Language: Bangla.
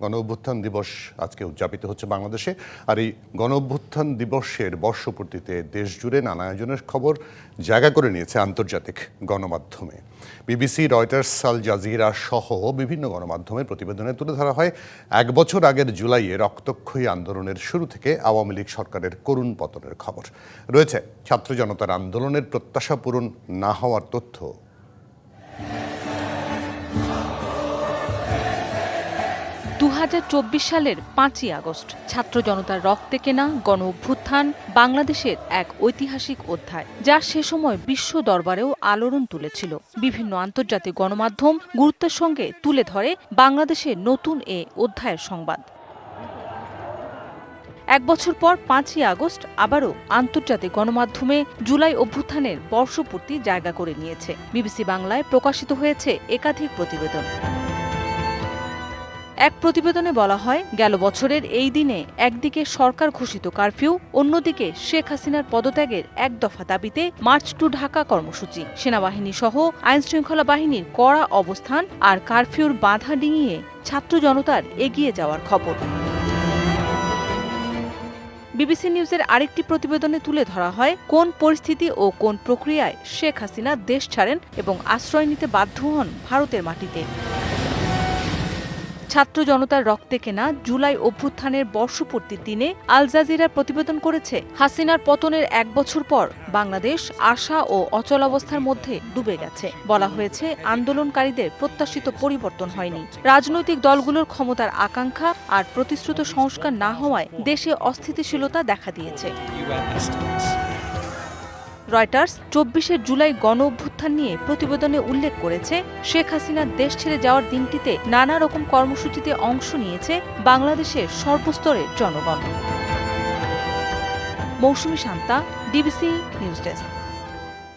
গণ অভ্যুত্থান দিবস আজকে উদযাপিত হচ্ছে বাংলাদেশে। আর এই গণ অভ্যুত্থান দিবসের বর্ষপূর্তিতে দেশ জুড়ে নানা আয়োজনের খবর জায়গা করে নিয়েছে আন্তর্জাতিক গণমাধ্যমে। বিবিসি, রয়টার্স, আল জাজিরা সহ বিভিন্ন গণমাধ্যমে প্রতিবেদনে তুলে ধরা হয়, এক বছর আগের জুলাইয়ে রক্তক্ষয়ী আন্দোলনের শুরু থেকে আওয়ামী লীগ সরকারের করুণ পতনের খবর। রয়েছে ছাত্র জনতার আন্দোলনের প্রত্যাশা পূরণ না হওয়ার তথ্য সালের পাঁচই আগস্ট, ছাত্র জনতার রক্তে কেনা, গণ অভ্যুত্থান, বাংলাদেশের এক ঐতিহাসিক অধ্যায়, যা সে সময় বিশ্ব দরবারেও আলোড়ন তুলেছিল। বিভিন্ন আন্তর্জাতিক গণমাধ্যম গুরুত্বের সঙ্গে তুলে ধরে বাংলাদেশের নতুন এ অধ্যায়ের সংবাদ। এক বছর পর পাঁচই আগস্ট আবারও আন্তর্জাতিক গণমাধ্যমে জুলাই অভ্যুত্থানের বর্ষপূর্তি জায়গা করে নিয়েছে। বিবিসি বাংলায় প্রকাশিত হয়েছে একাধিক প্রতিবেদন। এক প্রতিবেদনে বলা হয়, গেল বছরের এই দিনে একদিকে সরকার ঘোষিত কারফিউ, অন্যদিকে শেখ হাসিনার পদত্যাগের এক দফা দাবিতে মার্চ টু ঢাকা কর্মসূচি। সেনাবাহিনী সহ আইনশৃঙ্খলা বাহিনীর কড়া অবস্থান আর কারফিউর বাধা ডিঙিয়ে ছাত্র জনতার এগিয়ে যাওয়ার খবর। বিবিসি নিউজের আরেকটি প্রতিবেদনে তুলে ধরা হয়, কোন পরিস্থিতি ও কোন প্রক্রিয়ায় শেখ হাসিনা দেশ ছাড়েন এবং আশ্রয় নিতে বাধ্য হন ভারতের মাটিতে। ছাত্র জনতার রক্তে কেনা জুলাই অভ্যুত্থানের বর্ষপূর্তির দিনে আল জাজিরা প্রতিবেদন করেছে, হাসিনার পতনের এক বছর পর বাংলাদেশ আশা ও অচলাবস্থার মধ্যে ডুবে গেছে। বলা হয়েছে, আন্দোলনকারীদের প্রত্যাশিত পরিবর্তন হয়নি। রাজনৈতিক দলগুলোর ক্ষমতার আকাঙ্ক্ষা আর প্রতিশ্রুত সংস্কার না হওয়ায় দেশে অস্থিতিশীলতা দেখা দিয়েছে। রয়টার্স চব্বিশে জুলাই গণ অভ্যুত্থান নিয়ে প্রতিবেদনে উল্লেখ করেছে, শেখ হাসিনার দেশ ছেড়ে যাওয়ার দিনটিতে নানা রকম কর্মসূচিতে অংশ নিয়েছে বাংলাদেশের সর্বস্তরের জনগণ। Mousumi Shanta, DBC news desk.